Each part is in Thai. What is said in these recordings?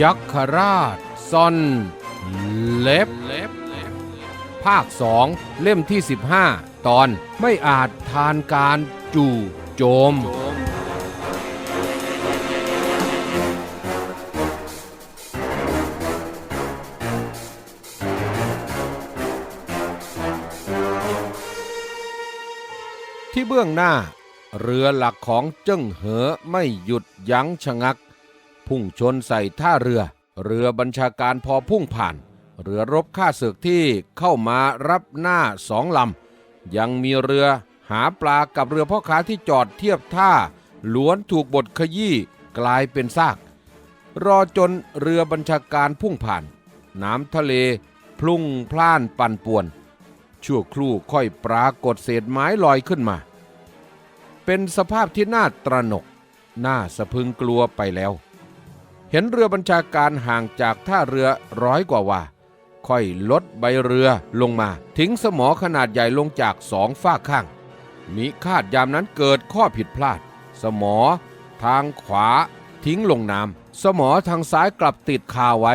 ยัคฆราชซ่อนเล็บ ภาคสองเล่มที่ 15 ตอนไม่อาจทานการจู่โจม ที่เบื้องหน้า เรือหลักของเจิ้งเหอไม่หยุดยั้งชะงัก พุ่งชนใส่ท่าเรือ เรือบัญชาการพอพุ่งผ่าน เรือรบข้าศึกที่เข้ามารับหน้าสองลำ ยังมีเรือหาปลากับเรือพ่อค้าที่จอดเทียบท่า ล้วนถูกบดขยี้กลายเป็นซาก รอจนเรือบัญชาการพุ่งผ่าน น้ำทะเลพลุ่งพล่านปั่นป่วน ชั่วครู่ค่อยปรากฏเศษไม้ลอยขึ้นมา เป็นสภาพที่น่าตระหนก น่าสะพึงกลัวไปแล้ว เห็นเรือบัญชาการห่างจากท่าเรือร้อยกว่าว่า ค่อยลดใบเรือลงมา ทิ้งสมอขนาดใหญ่ลงจากสองฝ้าข้าง มิคาดยามนั้นเกิดข้อผิดพลาด สมอ ทางขวา ทิ้งลงน้ำสมอทางซ้ายกลับติดคาไว้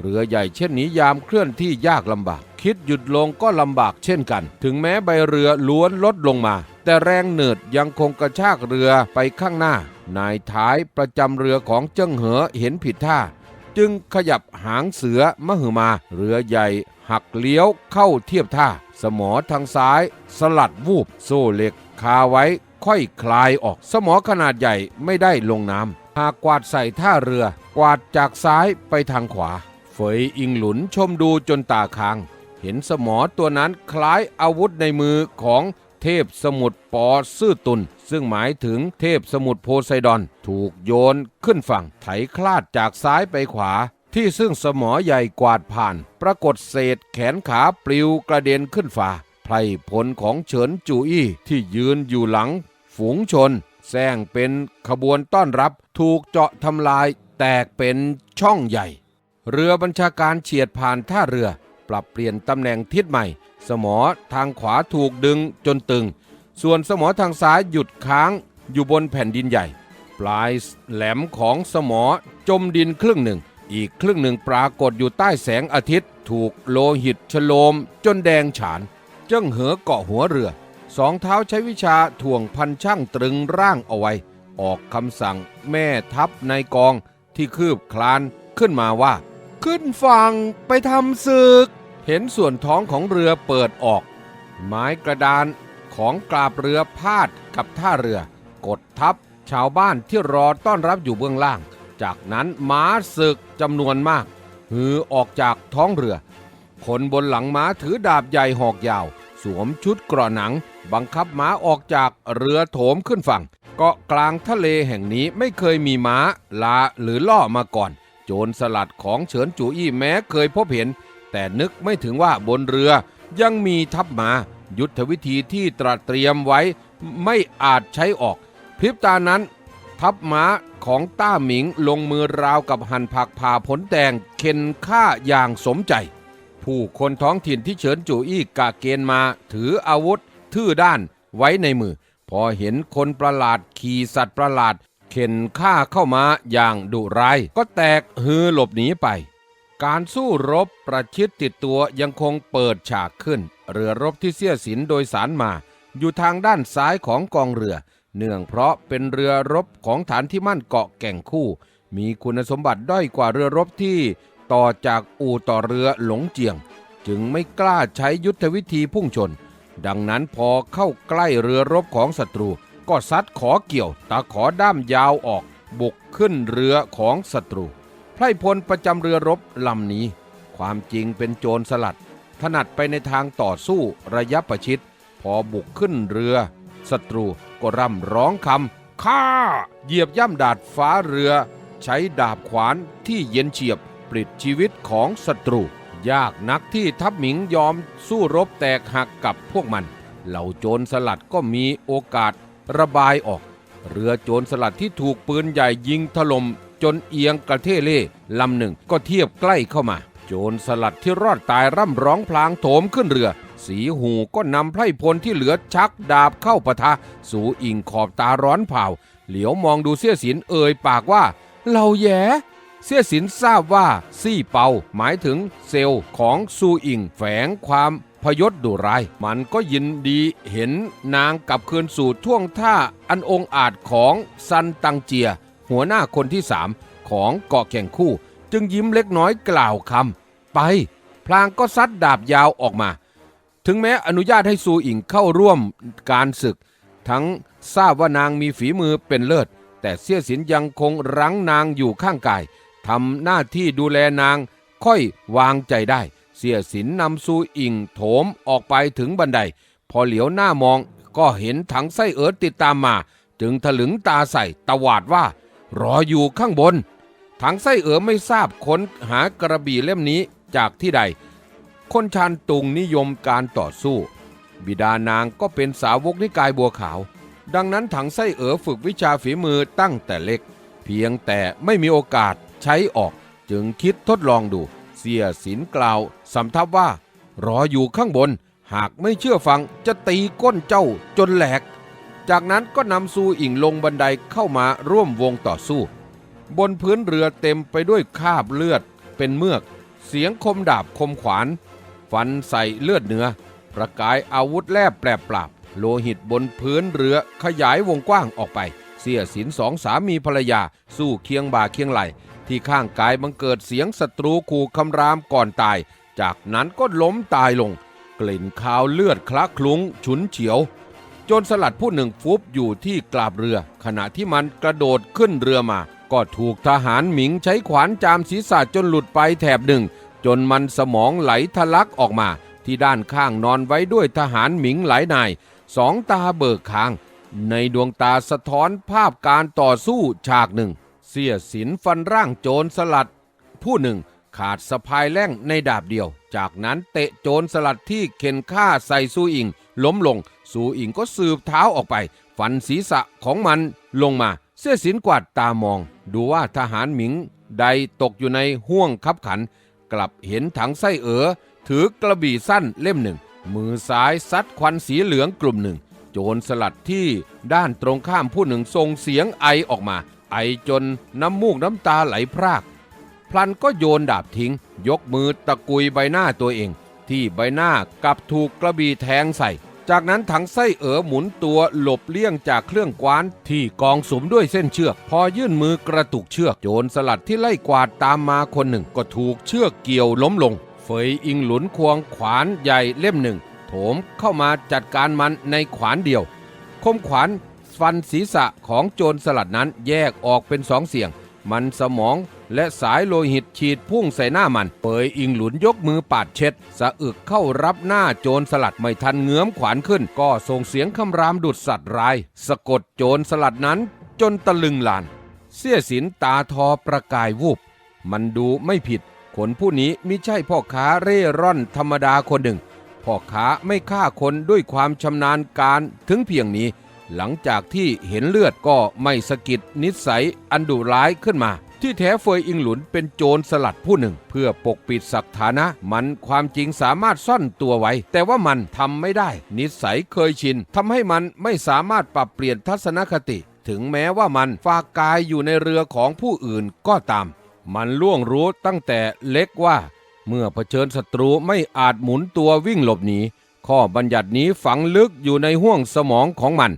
เรือใหญ่เช่นนี้ยามเคลื่อนที่ยากลำบาก คิดหยุดลงก็ลำบากเช่นกัน ถึงแม้ใบเรือล้วนลดลงมา แต่แรงเหนืดยังคงกระชากเรือไปข้างหน้า นายท้ายประจำเรือของเจิ้งเหอเห็นผิดท่า จึงขยับหางเสือมหึมา เรือใหญ่หักเลี้ยวเข้าเทียบท่า สมอทางซ้าย สลัดวูบโซ่เหล็กคาไว้ค่อยคลายออก สมอขนาดใหญ่ไม่ได้ลงน้ำหากกวาดใส่ท่าเรือ กวาดจากซ้ายไปทางขวา เฟยอิงหลุนชมดูจนตาค้าง เห็นสมอตัวนั้นคล้ายอาวุธในมือของ เทพสมุทรปอซื่อตุน ซึ่งหมายถึงเทพสมุทรโพไซดอน ถูกโยนขึ้นฝั่ง ไถคลาดจากซ้ายไปขวา ที่ซึ่งสมอใหญ่กวาดผ่าน ปรากฏเศษแขนขาปลิวกระเด็นขึ้นฟ้าไพรพลของเฉินจูอี้ที่ยืนอยู่หลัง ฝูงชนแซงเป็นขบวนต้อนรับถูกเจาะทำลายแตกเป็นช่องใหญ่ เรือบัญชาการเฉียดผ่านท่าเรือ ปรับเปลี่ยนตำแหน่งทิศใหม่ สมอทางขวาถูกดึงจนตึง ส่วนสมอทางซ้ายหยุดค้างอยู่บนแผ่นดินใหญ่ ปลายแหลมของสมอจมดินครึ่งหนึ่ง อีกครึ่งหนึ่งปรากฏอยู่ใต้แสงอาทิตย์ ถูกโลหิตชโลมจนแดงฉาน เจ้งเหอเกาะหัวเรือ สองเท้าใช้วิชาถ่วงพันช่างตรึงร่างเอาไว้ ออกคำสั่งแม่ทัพในกองที่คืบคลานขึ้นมาว่า ขึ้นฝั่งไปทำศึก เห็นส่วนท้องของเรือเปิดออก ไม้กระดานของกราบเรือพาดกับท่าเรือ กดทับชาวบ้านที่รอต้อนรับอยู่เบื้องล่าง จากนั้นม้าศึกจำนวนมาก หือออกจากท้องเรือ คนบนหลังม้าถือดาบใหญ่หอกยาว สวมชุดเกราะหนัง บังคับม้าออกจากเรือโถมขึ้นฝั่ง เกาะกลางทะเลแห่งนี้ไม่เคยมีม้าลาหรือล่อมาก่อน โจรสลัดของเฉินจูอี้แม้เคยพบเห็น แต่นึกไม่ถึงว่าบนเรือยังมีทัพมา ยุทธวิธีที่ตระเตรียมไว้ไม่อาจใช้ออก พริบตานั้น ทัพม้าของต้าหมิงลงมือราวกับหั่นผักผ่าผลแตงเข็นฆ่าอย่างสมใจ ผู้คนท้องถิ่นที่เฉินจูอี้กะเกณฑ์มาถืออาวุธ ทื่อด้านไว้ในมือ พอเห็นคนประหลาดขี่สัตว์ประหลาด เข็นฆ่าเข้ามาอย่างดุร้าย ก็แตกฮือหลบหนีไป การสู้รบประชิดติดตัวยังคงเปิดฉากขึ้น เรือรบที่เสียสินโดยสารมา อยู่ทางด้านซ้ายของกองเรือ เนื่องเพราะเป็นเรือรบของฐานที่มั่นเกาะแก่งคู่ มีคุณสมบัติด้อยกว่าเรือรบที่ต่อจากอู่ต่อเรือหลงเจียง จึงไม่กล้าใช้ยุทธวิธีพุ่งชน ดังนั้นพอเข้าใกล้เรือรบของศัตรู ก็ซัดขอเกี่ยวตาขอด้ามยาวออกบุกขึ้นเรือของศัตรู พรพลประจำเรือรบลำนี้ ความจริงเป็นโจรสลัด ถนัดไปในทางต่อสู้ระยะประชิด พอบุกขึ้นเรือศัตรูก็ร่ำร้องคำฆ่าเหยียบย่ำดาดฟ้าเรือ ใช้ดาบขวานที่เย็นเฉียบปลิดชีวิตของศัตรู ยากนักที่ทัพหมิงยอมสู้รบแตกหักกับพวกมัน เหล่าโจรสลัดก็มีโอกาสระบายออก เรือโจรสลัดที่ถูกปืนใหญ่ยิงถล่ม จนเอียงกระเทเล่ลำหนึ่งก็เทียบใกล้เข้ามา โจรสลัดที่รอดตายร่ำร้องพลางโถมขึ้นเรือ สีหูก็นำไพร่พลที่เหลือชักดาบเข้าปะทะ สู่อิงขอบตาร้อนเผาเหลียวมองดูเสี้ยสินเอ่ยปากว่าเราแย่เสี่ยสินทราบว่าซี่เปาหมายถึงเซลล์ของซูอิงแฝงความพยศดุร้าย มันก็ยินดีเห็นนางกลับคืนสู่ท่วงท่าอันองอาจของซันตังเจีย หัวหน้าคนที่สามของเกาะแข่งคู่ จึงยิ้มเล็กน้อยกล่าวคำไป พลางก็ซัดดาบยาวออกมา ถึงแม้อนุญาตให้ซูอิงเข้าร่วมการศึก ทั้งทราบว่านางมีฝีมือเป็นเลิศ แต่เสี่ยสินยังคงรั้งนางอยู่ข้างกายทำหน้าที่ดูแลนางค่อยวางใจได้ เสียสินนำซูอิงโถมออกไปถึงบันได พอเหลียวหน้ามองก็เห็นถังไส้เอิร์ดติดตามมา จึงถลึงตาใส่ตวาดว่า รออยู่ข้างบน ถังไส้เอ๋อไม่ทราบค้นหากระบี่เล่มนี้จากที่ใด คนชานตุงนิยมการต่อสู้ บิดานางก็เป็นสาวกนิกายบัวขาว ดังนั้นถังไส้เอ๋อฝึกวิชาฝีมือตั้งแต่เล็ก เพียงแต่ไม่มีโอกาสใช้ออกจึงคิดทดลองดู เสียสินกล่าวสำทับว่า รออยู่ข้างบน หากไม่เชื่อฟังจะตีก้นเจ้าจนแหลก จากนั้นก็นำซูอิงลงบันไดเข้ามาร่วมวงต่อสู้ บนพื้นเรือเต็มไปด้วยคราบเลือดเป็นเมือก เสียงคมดาบคมขวาน ฟันใส่เลือดเนื้อ ประกายอาวุธแลบแปรปราบ โลหิตบนพื้นเรือขยายวงกว้างออกไป เสียสินสองสามีภรรยา สู้เคียงบ่าเคียงไหล ที่ข้างกายบังเกิดเสียงศัตรูขู่คำรามก่อนตาย จากนั้นก็ล้มตายลง กลิ่นคาวเลือดคละคลุ้งฉุนเฉียว จรสลัดผู้หนึ่งฟุบอยู่ที่กลาบเรือ ขณะที่มันกระโดดขึ้นเรือมา ก็ถูกทหารหมิงใช้ขวานจามศีรษะจนหลุดไปแถบหนึ่ง จนมันสมองไหลทะลักออกมา ที่ด้านข้างนอนไว้ด้วยทหารหมิงหลายนาย สองตาเบิกคาง ในดวงตาสะท้อนภาพการต่อสู้ฉากหนึ่ง เสียสินฟันร่างโจรสลัด ผู้หนึ่งขาดสะพายแล่งในดาบเดียว จากนั้นเตะโจรสลัดที่เข็นฆ่าใส่ซูอิง ล้มลง ซูอิงก็สืบเท้าออกไป ฟันศีรษะของมันลงมา เสื้อสินกวาดตามอง ดูว่าทหารหมิงใดตกอยู่ในห่วงคับขัน กลับเห็นถังไส้เอ๋อถือกระบี่สั้นเล่มหนึ่ง มือซ้ายซัดควันสีเหลืองกลุ่มหนึ่ง โจรสลัดที่ด้านตรงข้ามผู้หนึ่งส่งเสียงไอออกมา ไอจนน้ำมูกน้ำตาไหลพราก พลันก็โยนดาบทิ้ง ยกมือตะกุยใบหน้าตัวเอง ที่ใบหน้ากลับถูกกระบี่แทงใส่ จากนั้นถังไส้เอ๋อหมุนตัวหลบเลี่ยงจากเครื่องกวานที่กองสมด้วยเส้นเชือก พอยื่นมือกระตุกเชือกโจรสลัดที่ไล่กวาดตามมาคนหนึ่งก็ถูกเชือกเกี่ยวล้มลง เฟยอิงหลุนควงขวานใหญ่เล่มหนึ่ง โถมเข้ามาจัดการมันในขวานเดียว คมขวานฟันศีรษะของโจรสลัดนั้นแยกออกเป็นสองเสียง มันสมอง และสายโลหิตฉีดพุ่งใส่หน้ามัน เปยอิงหลุนยกมือปาดเช็ด สะอึกเข้ารับหน้าโจรสลัดไม่ทันเงื้อมขวานขึ้น ก็ส่งเสียงคำรามดุดสัตว์ร้าย สะกดโจรสลัดนั้นจนตะลึงลาน เสี้ยสินตาทอประกายวูบ มันดูไม่ผิด คนผู้นี้มิใช่พ่อค้าเร่ร่อนธรรมดาคนหนึ่ง พ่อค้าไม่ฆ่าคนด้วยความชำนาญการถึงเพียงนี้ หลังจากที่เห็นเลือดก็ไม่สะกิดนิสัยอันดุร้ายขึ้นมา ที่แท้เฟยอิงหลุนเป็นโจรสลัดผู้หนึ่ง เพื่อปกปิดศักฐานะ มันความจริงสามารถซ่อนตัวไว้ แต่ว่ามันทำไม่ได้ นิสัยเคยชินทำให้มันไม่สามารถปรับเปลี่ยนทัศนคติ ถึงแม้ว่ามันฝากกายอยู่ในเรือของผู้อื่นก็ตาม มันล่วงรู้ตั้งแต่เล็กว่า เมื่อเผชิญศัตรูไม่อาจหมุนตัววิ่งหลบหนีข้อบัญญัตินี้ฝังลึกอยู่ในห้วงสมองของมัน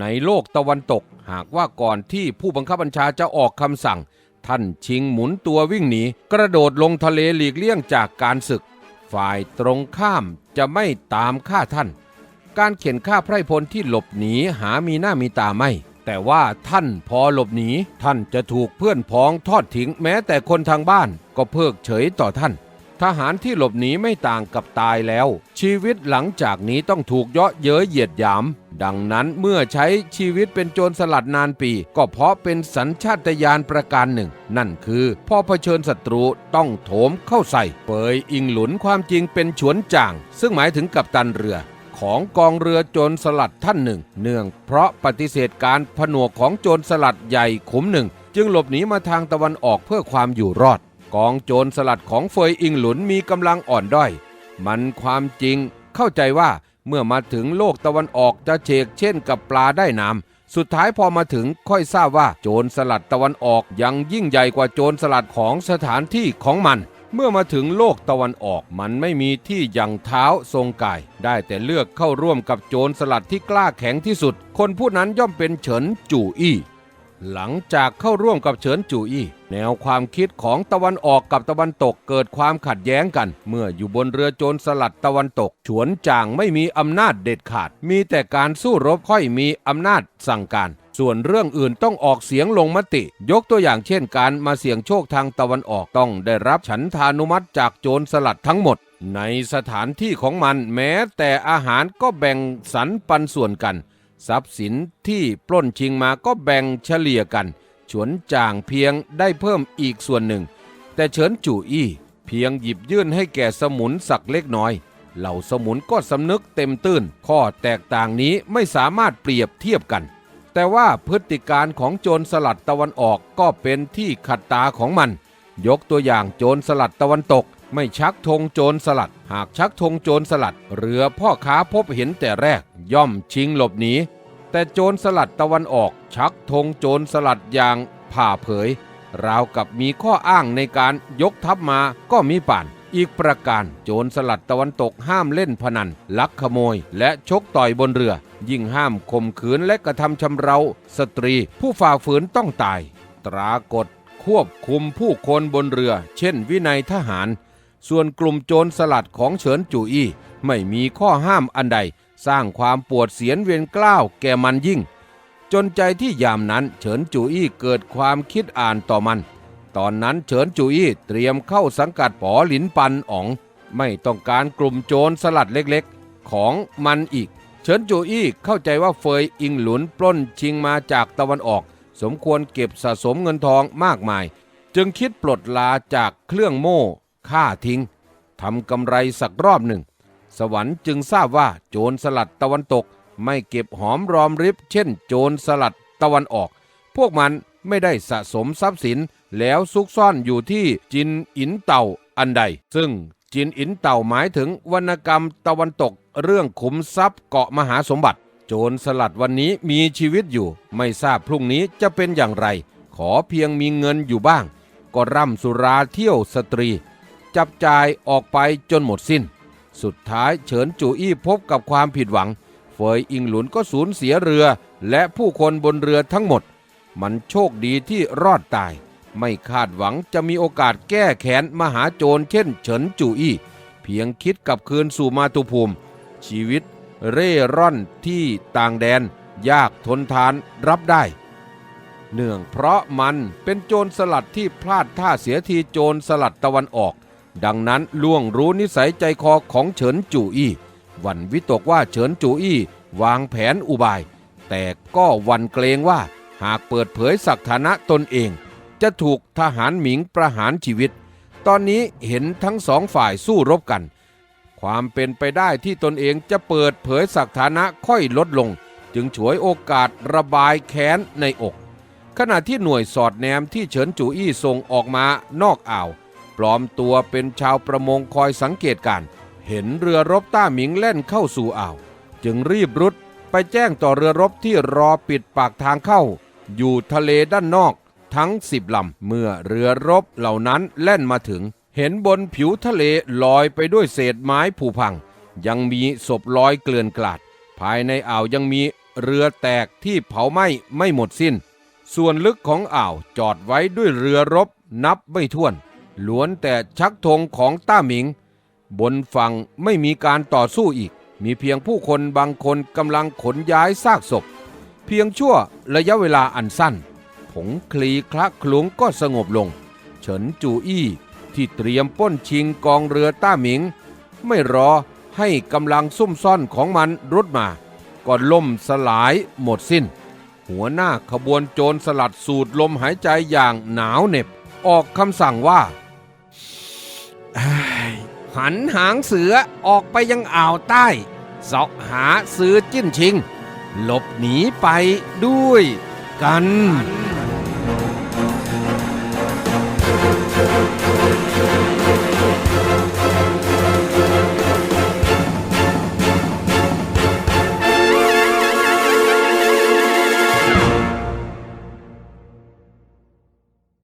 ในโลกตะวันตกหากว่าก่อนที่ผู้บังคับบัญชาจะออกคำสั่ง ท่านชิงหมุนตัววิ่งหนี กระโดดลงทะเลหลีกเลี่ยงจากการศึก ฝ่ายตรงข้ามจะไม่ตามฆ่าท่าน การเขียนฆ่าไพร่พลที่หลบหนีหามีหน้ามีตาไม่ แต่ว่าท่านพอหลบหนีท่านจะถูกเพื่อนพ้องทอดทิ้งแม้แต่คนทางบ้านก็เพิกเฉยต่อท่าน ทหารที่หลบหนีไม่ต่างกับตายแล้ว ชีวิตหลังจากนี้ต้องถูกเยาะเย้ยเหยียดหยาม ดังนั้นเมื่อใช้ชีวิตเป็นโจรสลัดนานปี ก็เพราะเป็นสัญชาตญาณประการหนึ่ง นั่นคือพอเผชิญศัตรูต้องโถมเข้าใส่ เปยอิงหลุนความจริงเป็นฉวนจ่าง ซึ่งหมายถึงกัปตันเรือของกองเรือโจรสลัดท่านหนึ่ง เนื่องเพราะปฏิเสธการผนวกของโจรสลัดใหญ่ขุมหนึ่ง จึงหลบหนีมาทางตะวันออกเพื่อความอยู่รอด กองโจรสลัดของเฟยอิงหลุนมีกำลังอ่อนด้อย มันความจริงเข้าใจว่าเมื่อมาถึงโลกตะวันออกจะเชกเช่นกับปลาได้น้ำสุดท้ายพอมาถึงค่อยทราบว่าโจรสลัดตะวันออกยังยิ่งใหญ่กว่าโจรสลัดของสถานที่ของมัน เมื่อมาถึงโลกตะวันออกมันไม่มีที่ยังเท้าทรงกาย ได้แต่เลือกเข้าร่วมกับโจรสลัดที่กล้าแข็งที่สุด คนผู้นั้นย่อมเป็นเฉินจู่อี้ หลังจากเข้าร่วมกับเฉินจูอี้แนวความคิดของตะวันออกกับตะวันตกเกิดความขัดแย้งกัน เมื่ออยู่บนเรือโจรสลัดตะวันตก ฉวนจางไม่มีอำนาจเด็ดขาด มีแต่การสู้รบค่อยมีอำนาจสั่งการ ส่วนเรื่องอื่นต้องออกเสียงลงมติ ยกตัวอย่างเช่นการมาเสี่ยงโชคทางตะวันออกต้องได้รับฉันทานุมัติจากโจรสลัดทั้งหมดในสถานที่ของมันแม้แต่อาหารก็แบ่งสรรปันส่วนกัน ทรัพย์สินที่ปล้นชิงมาก็แบ่งเฉลี่ยกัน ฉวนจ่างเพียงได้เพิ่มอีกส่วนหนึ่ง แต่เฉินจู่อี้เพียงหยิบยื่นให้แก่สมุนสักเล็กน้อย เหล่าสมุนก็สำนึกเต็มตื้น ข้อแตกต่างนี้ไม่สามารถเปรียบเทียบกัน แต่ว่าพฤติการของโจรสลัดตะวันออกก็เป็นที่ขัดตาของมัน ยกตัวอย่างโจรสลัดตะวันตก ไม่ชักธงโจรสลัด หากชักธงโจรสลัด เรือพ่อค้าพบเห็นแต่แรกย่อมชิงหลบหนีแต่โจรสลัดตะวันออกชักธงโจรสลัดอย่างผ่าเผย ราวกับมีข้ออ้างในการยกทัพมาก็มีป่าน อีกประการโจรสลัดตะวันตกห้ามเล่นพนัน ลักขโมย และชกต่อยบนเรือ ยิ่งห้ามข่มขืนและกระทำชำเรา สตรีผู้ฝ่าฝืนต้องตาย ตรากฎควบคุมผู้คนบนเรือ เช่นวินัยทหาร ส่วนกลุ่มโจรสลัดของเฉินจูอี้ไม่มีข้อห้ามอันใด สร้างความปวดเสียนเวียนกล้าวแก่มันยิ่ง จนใจที่ยามนั้นเฉินจูอี้เกิดความคิดอ่านต่อมัน ตอนนั้นเฉินจูอี้เตรียมเข้าสังกัดป๋อหลินปันอ๋อง ไม่ต้องการกลุ่มโจรสลัดเล็กๆ ของมันอีก เฉินจูอี้เข้าใจว่าเฟยอิงหลุนปล้นชิงมาจากตะวันออก สมควรเก็บสะสมเงินทองมากมาย จึงคิดปลดลาจากเครื่องโม่ ฆ่าทิ้งทำกำไรสักรอบหนึ่ง สวรรค์จึงทราบว่าโจรสลัดตะวันตก ไม่เก็บหอมรอมริบ เช่น โจรสลัดตะวันออก พวกมันไม่ได้สะสมทรัพย์สินแล้วซุกซ่อนอยู่ที่จินอินเต่าอันใด ซึ่งจินอินเต่าหมายถึงวรรณกรรมตะวันตก เรื่องขุมทรัพย์เกาะมหาสมบัติ โจรสลัดวันนี้มีชีวิตอยู่ ไม่ทราบพรุ่งนี้จะเป็นอย่างไร ขอเพียงมีเงินอยู่บ้าง ก็ร่ำสุราเที่ยวสตรี จับจ่ายออกไปจนหมดสิ้น สุดท้ายเฉินจู่อี้พบกับความผิดหวัง เฟยอิงหลุนก็สูญเสียเรือและผู้คนบนเรือทั้งหมด มันโชคดีที่รอดตาย ไม่คาดหวังจะมีโอกาสแก้แค้นมหาโจรเช่นเฉินจู่อี้ เพียงคิดกับคืนสู่มาตุภูมิ ชีวิตเร่ร่อนที่ต่างแดน ยากทนทานรับได้ เนื่องเพราะมันเป็นโจรสลัดที่พลาดท่าเสียทีโจรสลัดตะวันออก ดังนั้นล่วงรู้นิสัยใจคอของเฉินจู่อี้หวันวิตกว่าเฉินจู่อี้วางแผนอุบาย แต่ก็หวันเกรงว่าหากเปิดเผยสักฐานะตนเอง จะถูกทหารหมิงประหารชีวิต ตอนนี้เห็นทั้งสองฝ่ายสู้รบกัน ความเป็นไปได้ที่ตนเองจะเปิดเผยสักฐานะค่อยลดลง จึงฉวยโอกาสระบายแค้นในอก ขณะที่หน่วยสอดแนมที่เฉินจูอี้ส่งออกมานอกอ่าว ปลอมตัวเป็นชาวประมงคอยสังเกตการ เห็นเรือรบต้าหมิงแล่นเข้าสู่อ่าว จึงรีบรุดไปแจ้งต่อเรือรบที่รอปิดปากทางเข้า อยู่ทะเลด้านนอกทั้งสิบลำ เมื่อเรือรบเหล่านั้นแล่นมาถึง เห็นบนผิวทะเลลอยไปด้วยเศษไม้ผุพัง ยังมีศพลอยเกลื่อนกลาด ภายในอ่าวยังมีเรือแตกที่เผาไหม้ไม่หมดสิ้น ส่วนลึกของอ่าวจอดไว้ด้วยเรือรบนับไม่ถ้วน ล้วนแต่ชักธงของต้าหมิง บนฝั่งไม่มีการต่อสู้อีก มีเพียงผู้คนบางคนกำลังขนย้ายซากศพ เพียงชั่วระยะเวลาอันสั้น ผงคลีคละคลุ้งก็สงบลง เฉินจูอี้ที่เตรียมป้นชิงกองเรือต้าหมิง ไม่รอให้กำลังซุ่มซ่อนของมันรุดมาก็ล่มสลายหมดสิ้น หัวหน้าขบวนโจรสลัดสูดลมหายใจอย่างหนาวเหน็บ ออกคำสั่งว่า หันหางเสือออกไปยังอ่าวใต้เสาะหาซื้อจิ้นชิง หลบหนีไปด้วยกัน